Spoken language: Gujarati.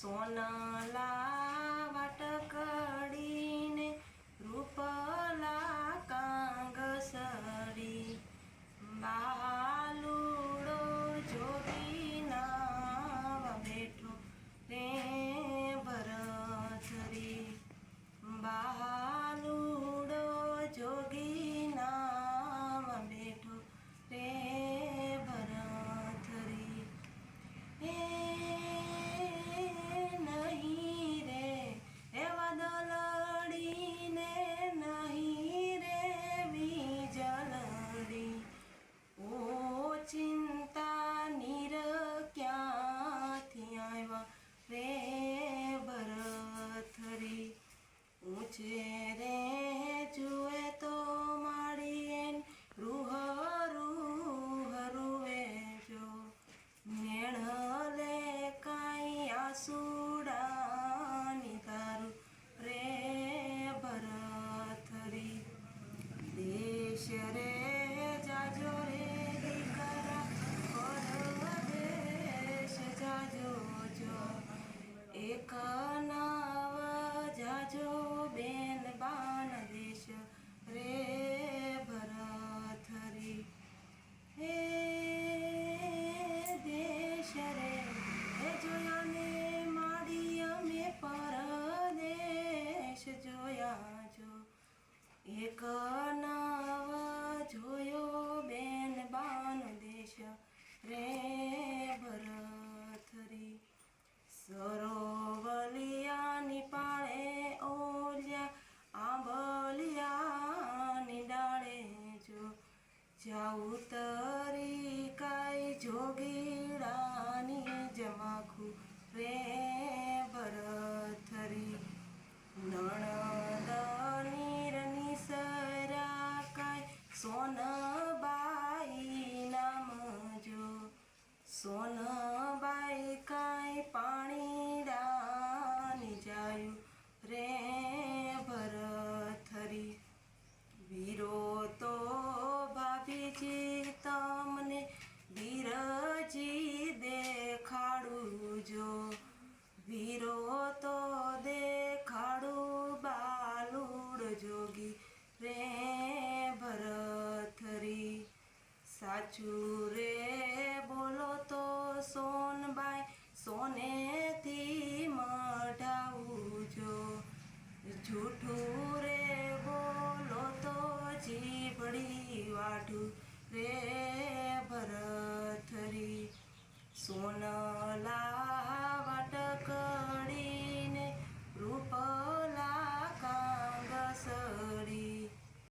સોનલા કનાવા જાજો બેન બાંગ્લાદેશ રે ભરથરી. હે દેશ રે, હે જોયા ને મારી અમે પરદેશ જોયા જો એક નાવા જોયો નાખું રે બરથરી નણદનીર નિસરા કાય સોનબાઈ નામ જો સોના સાચું રે બોલો તો સો